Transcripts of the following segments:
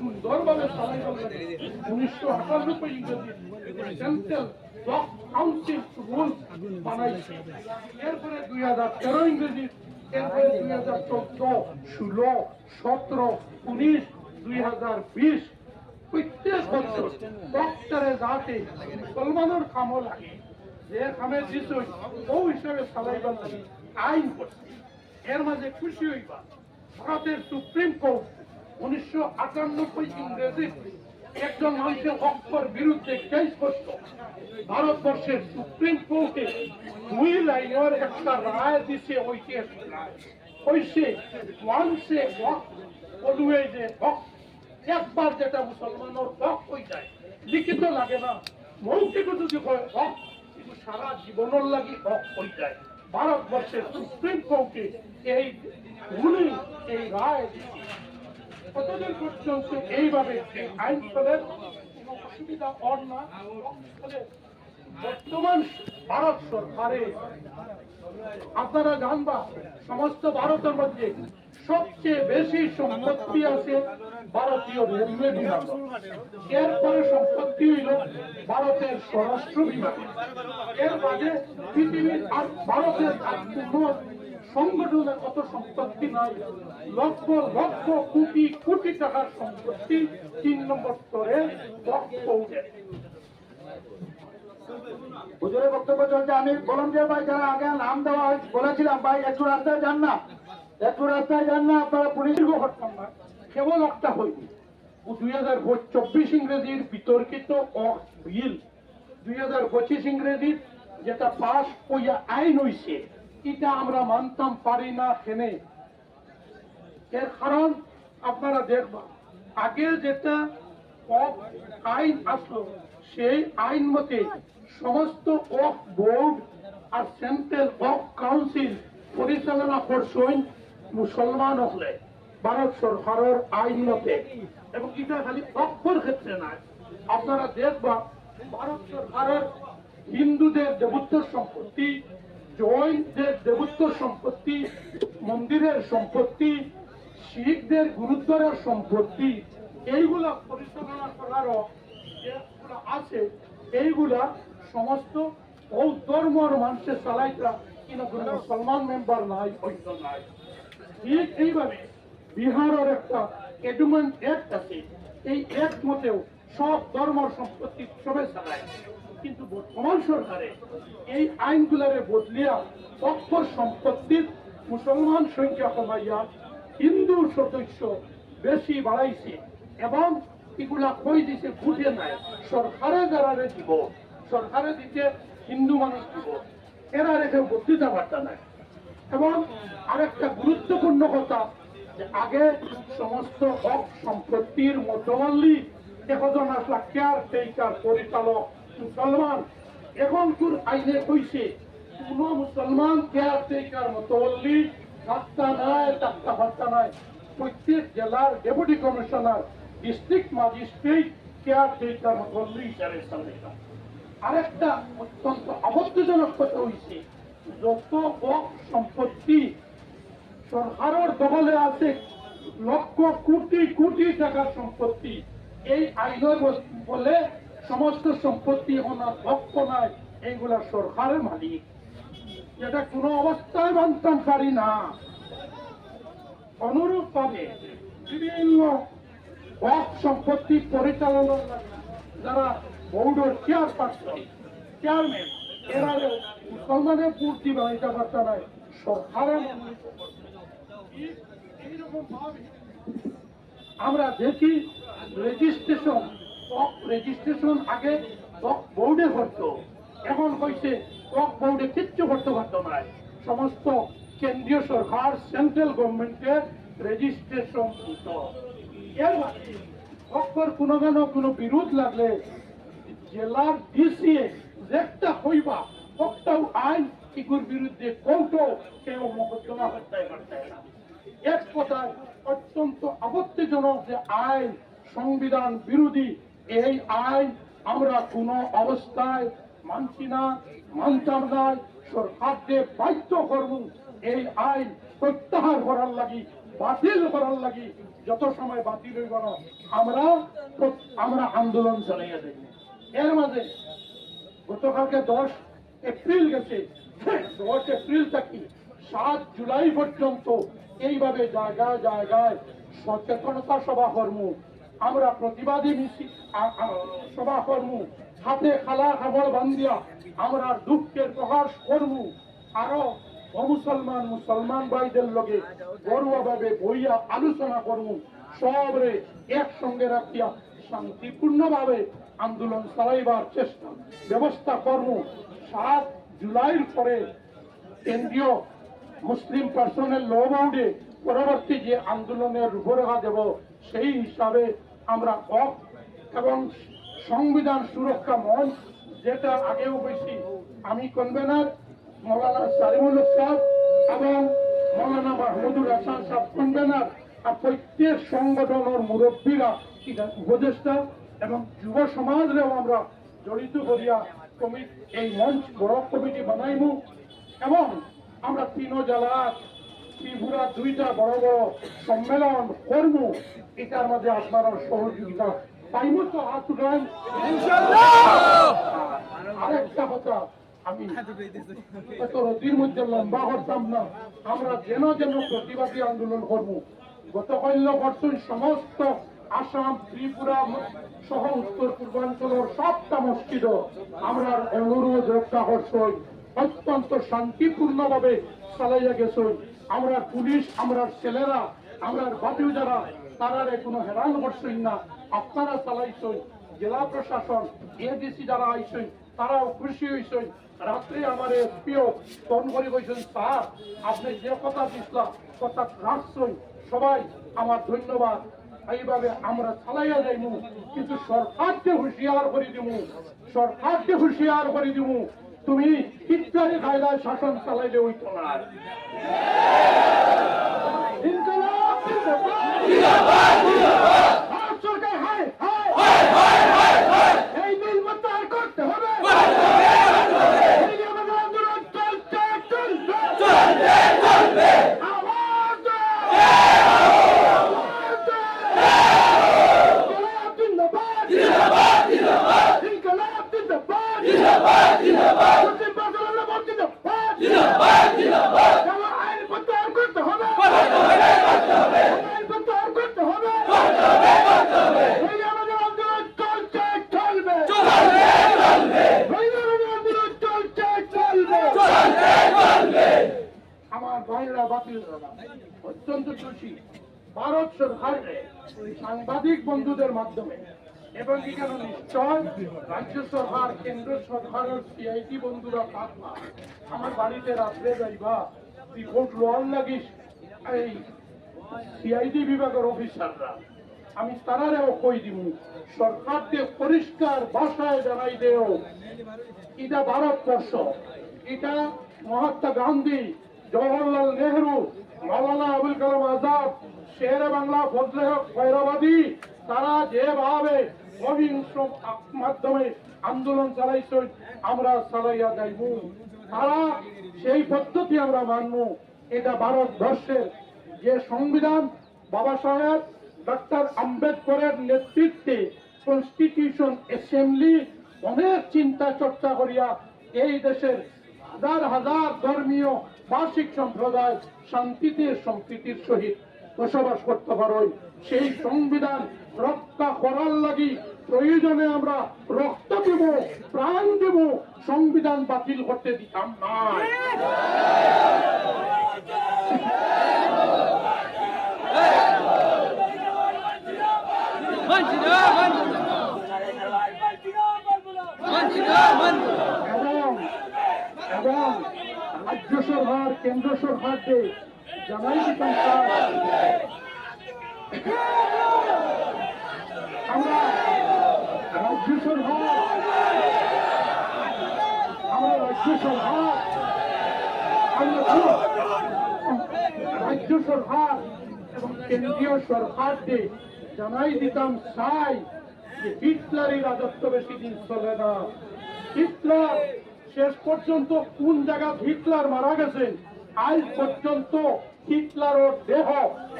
সুন্দরভাবে উনিশশো আটানব্বই ইংরেজি সেন্ট্রাল কাউন্সিল রুল বানাইছে। এরপরে দুই হাজার তেরো ইংরেজি, এরপরে দুই হাজার চোদ্দ, ষোলো, সতেরো, উনিশ, দুই হাজার বিশ প্রত্যেক বছর ডক্টরে যাতে মুসলমানের কামও লাগে। যে কামে দিছ ও হিসাবে চালাইবার লাগে আইন করছে। এর মাঝে খুশি হইবা। ভারতের সুপ্রিম কোর্ট উনিশশো আটানব্বই ইংরেজি একজন মানুষের হকর বিরুদ্ধে কেস করত। ভারতবর্ষের সুপ্রিম কোর্টে দুই লাইনের একটা রায় দিছে হক একবার যেটা মুসলমানের হক হয়ে যায়, লিখিত লাগে না। মৌখিক যদি হয়, হক, কিন্তু সারা জীবনের লাগি হক হয়ে যায়। ভারতবর্ষের সুপ্রিম কোর্টে এই উনি এই রায় কতদিন পর্যন্ত এইভাবে আইন চলে কোনো অসুবিধা হন না বর্তমান ভারত সরকারে আপনারা জানবা, সমস্ত ভারতের মধ্যে সবচেয়ে বেশি সম্পত্তি আছে ভারতীয় রেলওয়ে বিভাগ। এরপরে সম্পত্তি হইল ভারতের স্বরাষ্ট্র বিভাগ। এর মাঝে পৃথিবীর ভারতের সংগঠনের কত সম্পত্তি নাই। লক্ষ লক্ষ কোটি কোটি টাকার সম্পত্তি তিন নম্বর স্তরে পৌঁছে হুজুরের বক্তব্য চলছে আমি বললাম যে ভাই যারা আগে নাম দেওয়া হয়েছে বলেছিলাম ভাই একটু রাস্তায় যান না। একটু রাস্তায় যান না আপনারা পুলিশ দীর্ঘ ঘটনা না, কেবল একটা হয়নি দুই হাজার চব্বিশ ইংরেজির বিতর্কিত অক্স বিল। দুই হাজার পঁচিশ ইংরেজির যেটা পাস হইয়া আইন হইছে এটা আমরা মানতাম, পারি না হেনে এর কারণ আপনারা দেখবা আগে যেটা আইন আসলো, সেই আইন মতে সমস্ত অফ বোর্ড আর সেন্ট্রাল অফ কাউন্সিল পরিচালনা করছেন মুসলমান হলে, ভারত সরকারের আইন মতে। এবং এটা খালি অক্ষর ক্ষেত্রে নয়। আপনারা দেখবা ভারত সরকারের হিন্দুদের দেবত্বর সম্পত্তি জৈনদের দেবত্বর সম্পত্তি মন্দিরের সম্পত্তি শিখদের গুরুদ্বারের সম্পত্তি এইগুলা পরিচালনা করারও যেগুলো আছে। এইগুলা সমস্ত ও ধর্মর মানুষের চালাইতা কিন্তু কোনো মুসলমান মেম্বার নাই অন্য নাই। ঠিক এইভাবে বিহারের একটা এডুমেন্ট অ্যাক্ট আছে। এই অ্যাক্ট মতেও সব ধর্মর সম্পত্তি সবে চালায়। কিন্তু বর্তমান সরকারে এই আইনগুলারে বদলিয়া অক্ষর সম্পত্তির মুসলমান সংখ্যা কমাইয়া হিন্দু সদস্য বেশি বাড়াইছে এবং এগুলা কই দিছে ফুটে নাই। সরকারে যারা দিব, সরকারে দিতে হিন্দু মানুষ দিব, এরা রেখে বক্তৃতা বার্তা নাই। এবং আরেকটা গুরুত্বপূর্ণ কথা, যে আগে সমস্ত হক সম্পত্তির মধ্যমাল্লি একজন আসলা কেয়ার টেকার পরিচালক মুসলমান। এখন তোর আইনে কইছে, কোন মুসলমান কেয়ার টেকার মতোল্লি থাকতা নাই থাকতা ফাত্তা নাই। প্রত্যেক জেলার deputy commissioner district magistrate caretaker মতোল্লি হিসাবে আরেকটা অত্যন্ত আপত্তিজনক কথা হয়েছে যত বক সম্পত্তি সরকারের দখলে আছে, লক্ষ কোটি কোটি টাকার সম্পত্তি, এই আইনের বলে সমস্ত সম্পত্তি ওনার লক্ষ নাই, এইগুলা সরকারের মালিক। যেটা কোনো অবস্থায় পারি না। অনুরূপ ভাবে বিভিন্ন বক সম্পত্তি পরিচালনার যারা বোর্ডের চেয়ারপারসন চেয়ারম্যান এরা মুসলমানের পূর্তি বানাইতে পারছে না, সরকারের এইরকম আমরা দেখি রেজিস্ট্রেশন রেজিস্ট্রেশন আগে টক বোর্ডে করতো এখন হয়েছে টক বোর্ডে কিচ্ছু করতে পারতো না। সমস্ত কেন্দ্রীয় সরকার সেন্ট্রাল গভর্নমেন্টের রেজিস্ট্রেশন দিত। এর কোনো কেন, কোনো বিরোধ লাগলে জেলার ডিসিএ যেটা হইবা একটাও আইন ইগুর বিরুদ্ধে কৌটো কেউ মোকদ্দমা করতে পারতে না। এক কথায় অত্যন্ত আপত্তিজনক যে আইন, সংবিধান বিরোধী এই আইন আমরা কোনো অবস্থায় মানছি না, মানতাম না, সরকারকে বাধ্য করব। এই আইন প্রত্যাহার করার লাগি, বাতিল করার লাগি, যত সময় বাতিল হইব না, আমরা আমরা আন্দোলন চালাইয়া দেখব এর মাঝে গতকালকে দশ এপ্রিল গেছে। দশ এপ্রিল থেকে সাত জুলাই পর্যন্ত এইভাবে জায়গায় জায়গায় সচেতনতা সভা কর্ম আমরা প্রতিবাদী সভা কর্ম হাতে খালা খাবার বান্ধিয়া আমরা দুঃখের প্রকাশ করব। আরও অমুসলমান মুসলমান ভাইদের লগে গর্বভাবে বইয়া আলোচনা করব। সবরে একসঙ্গে রাখিয়া শান্তিপূর্ণভাবে আন্দোলন চালাইবার চেষ্টা ব্যবস্থা কর্ম সাত জুলাইয়ের পরে কেন্দ্রীয় মুসলিম পার্সোনাল ল বোর্ডে পরবর্তী যে আন্দোলনের রূপরেখা দেব, সেই হিসাবে আমরা অফ এবং সংবিধান সুরক্ষা মঞ্চ যেটা আগেও বেশি আমি কনভেনার মৌলানা সালিমুল সাহেব এবং মৌলানা মাহমুদুর হাসান সাহেব কনভেনার আর প্রত্যেক সংগঠনের মুরব্বীরা, উপদেষ্টা এবং যুব সমাজরেও আমরা জড়িত করিয়া কমিটি এই মঞ্চ বড় কমিটি বানাইমু এবং আমরা তিন জেলার ত্রিপুরা দুইটা বড় বড় সম্মেলন করব। এটার মাঝে আপনারা সহযোগিতা পাইব তো হাত উঠান। আরেকটা কথা আমি রতির মধ্যে লম্বা করতাম না। আমরা যেন যেন প্রতিবাদী আন্দোলন করব। গতকাল করছেন সমস্ত আসাম ত্রিপুরা সহ উত্তর পূর্বাঞ্চলের সবটা মসজিদ আমরা অনুরোধ রক্ষা করছই অত্যন্ত শান্তিপূর্ণভাবে চালাইয়া গেছই আমরা পুলিশ, আমরা ছেলেরা, আমরা বাতিও যারা তারারে কোনো হেরান করছেন না। আপনারা চালাইছই জেলা প্রশাসন এডিসি যারা আইসেন তারাও খুশি হয়েছেন রাত্রে আমার এসপিও ফোন করে কইছেন, স্যার, আপনি যে কথা দিছিলাম কথা রাখছেন, সবাই আমার ধন্যবাদ। এইভাবে আমরা চালাইয়া যাইমু, কিন্তু সরকারকে হুঁশিয়ার করে দিমু, সরকারকে হুঁশিয়ার করে দিমু। তুমি ইফতারি কায়দায় শাসন চালাইলে ওই ইনকলাব জিন্দাবাদ! ভারত সরকার হায় হায় এই বিল প্রত্যাহার করতে হবে এই নিয়ে আমাদের আন্দোলন চলছে চলবে আওয়াজ দাও! আওয়াজ দাও! ইনকলাব জিন্দাবাদ! ইনকলাব জিন্দাবাদ! মুসলিম পার্সোনাল ভোট জিন্দাবাদ! আমার আইন প্রত্যাহার করতে হবে আইন প্রত্যাহার করতে হবে এই নিয়ে আমাদের আন্দোলন চলছে চলবে এই নিয়ে আমাদের আন্দোলন চলছে চলবে আমার ভাইরা বাতিল খুশি ভারত সরকারে সাংবাদিক বন্ধুদের মাধ্যমে এবং এখানে নিশ্চয় রাজ্য সরকার, কেন্দ্র সরকারের সিআইটি বন্ধুরা থাকবা আমার বাড়িতে রাত্রে যাইবা রিপোর্ট লোয়ার লাগিস, এই সিআইডি বিভাগের অফিসাররা। আমি তারারেও কই দিব সরকারকে পরিষ্কার ভাষায় জানাই দেও, এটা ভারতবর্ষ, এটা মহাত্মা গান্ধী, জওহরলাল নেহরু মৌলানা আবুল কালাম আজাদ, শেরে বাংলা ফজলে হক খৈরাবাদী, তারা যেভাবে অহিংস মাধ্যমে আন্দোলন চালাইছে, আমরা চালাইয়া যাইব। তারা সেই পদ্ধতি আমরা মানব। এটা ভারতবর্ষের যে সংবিধান, বাবা সাহেব ডক্টর আম্বেদকরের নেতৃত্বে কনস্টিটিউশন অ্যাসেম্বলি অনেক চিন্তা চর্চা করিয়া এই দেশের হাজার হাজার ধর্মীয় বার্ষিক সম্প্রদায় শান্তিতে সম্প্রীতির সহিত বসবাস করতে পারো সেই সংবিধান রক্ষা করার লাগি প্রয়োজনে আমরা রক্ত দেব, প্রাণ দেব, সংবিধান বাতিল করতে দিতাম না এবং রাজ্য সরকার কেন্দ্র সরকারকে দিতাম স্যার আমরা রাজ্য সরকার আমরা রাজ্য সরকার রাজ্য সরকার এবং কেন্দ্রীয় সরকারকে জানাই দিতাম চাই যে হিটলারের রাজত্ব বেশি দিন চলে না। হিটলার শেষ পর্যন্ত কোন জায়গা হিটলার মারা গেছেন আজ পর্যন্ত হিটলারর দেহ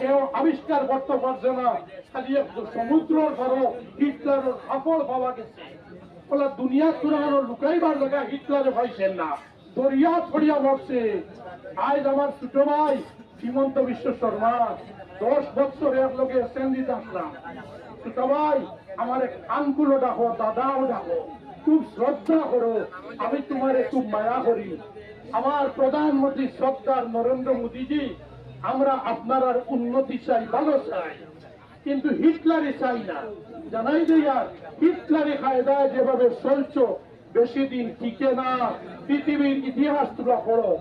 কেউ আবিষ্কার করতে পারছে না। খালি একটু সমুদ্রর ধরো হিটলারর সফল পাওয়া গেছে। বলে দুনিয়া তুরানোর লুকাইবার জায়গা হিটলারে পাইছেন না। দরিয়া ছড়িয়া মরছে আজ আমার ছোট ভাই সীমন্ত বিশ্ব শর্মা, দশ বছর এক লোকে সেন্দিতে আসলাম ছোট ভাই, আমার এক আঙ্কুলো ডাকো, দাদাও ডাকো। খুব শ্রদ্ধা করো। আমি তোমার খুব মায়া করি। আমার প্রধানমন্ত্রী শ্রদ্ধার নরেন্দ্র মোদীজি, আমরা আপনার উন্নতি চাই, ভালো চাই। কিন্তু হিটলারে চাই না। জানাই দেই আর হিটলারে কায়দায় যেভাবে চলছ, বেশি দিন টিকে না। পৃথিবীর ইতিহাস তোমরা পড়ো।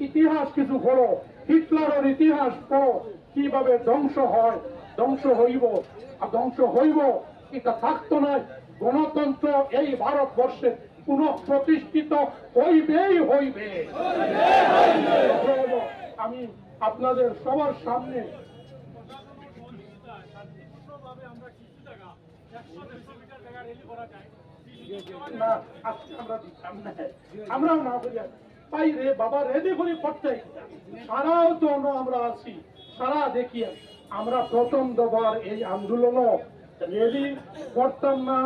ইতিহাস কিছু পড়ো। হিটলারের ইতিহাস পড়ো। কীভাবে ধ্বংস হয়, ধ্বংস হইব। আর ধ্বংস হইব, এটা থাকতো না গণতন্ত্র এই ভারতবর্ষে পুনঃ প্রতিষ্ঠিত হইবেই হইবে। আমি আপনাদের সবার সামনে আমরাও না করি। তাই রে বাবা, রেডি করে পড়তে সারাও তো আমরা আছি, সারা দেখি। আমরা প্রথম দবার এই আন্দোলন রেডি করতাম না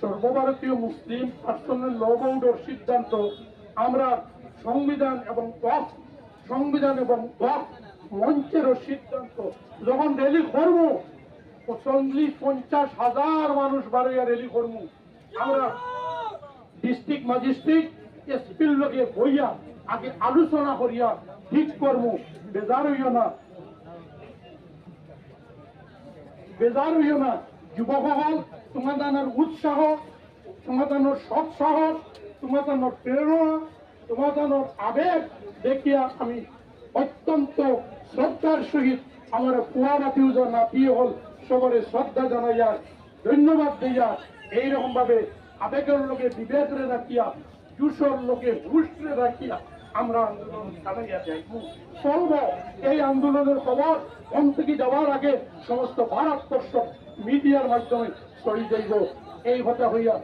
সর্বভারতীয় মুসলিম পার্সোনাল ল বোর্ডের সিদ্ধান্ত। আমরা সংবিধান এবং ওয়াক সংবিধান এবং ওয়াক মঞ্চেরও সিদ্ধান্ত যখন রেলি করব চল্লিশ পঞ্চাশ হাজার মানুষ বাড়িয়া রেলি করব। আমরা ডিস্ট্রিক্ট ম্যাজিস্ট্রেট, এসপির লগে বইয়া আগে আলোচনা করিয়া ঠিক করব। বেজার হইও না। বেজার হইও না। যুবকসকল তোমাদের উৎসাহ তোমাদের সৎসাহস তোমাদের প্রেরণা তোমাদের আবেগ দেখিয়া আমি অত্যন্ত শ্রদ্ধার সহিত আমার পুয়া নাতিউজন নাতিয়ে হল সবরে শ্রদ্ধা জানাইয়া, ধন্যবাদ দিয়া এইরকম ভাবে আবেগের লোকে বিবেকরে রাখিয়া জুসর লোকে হুশরে রাখিয়া আমরা আন্দোলন চালাইয়া যাইব। চলব, এই আন্দোলনের খবর কোন থেকে যাওয়ার আগে সমস্ত ভারতবর্ষ মিডিয়ার মাধ্যমে ছড়িয়ে যাইব। এই কথা হইয়া